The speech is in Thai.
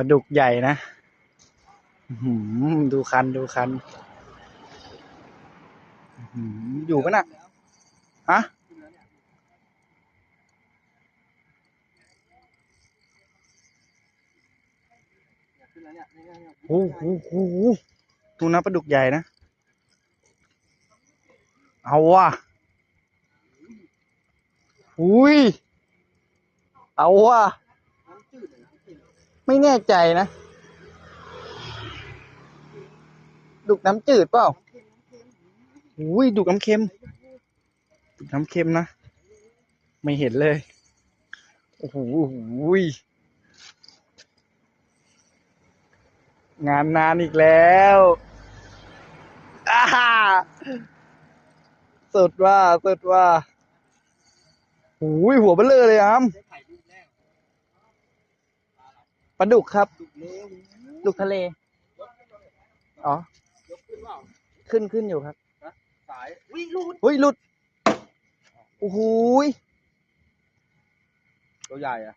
ปลาดุกใหญ่นะดูคันดูคันอยู่ปะน่ะฮะขึ้นแล้วเนี่ยโอ้โหโอ้โหดูนะปลาดุกใหญ่นะ เอาว่ะอุ้ย เอาว่ะ ไม่แน่ใจนะ ดุกน้ำจืดเปล่าอุ้ยดุกน้ำเค็ม ดุกน้ำเค็มนะ ไม่เห็นเลย โอ้โหงานนานอีกแล้วอาสุดว่า สุดว่าโอ้ยหัวเบลอเลยอามได้ถ่ายรูปแล้ว ปลาดุกครับดุกเลี้ยวดุกทะเล อ๋อ ยกขึ้นเปล่าขึ้นขึ้นอยู่ครับ สายวิ่งรูดอุ้ยหลุด โอ้โหยตัวใหญ่อะ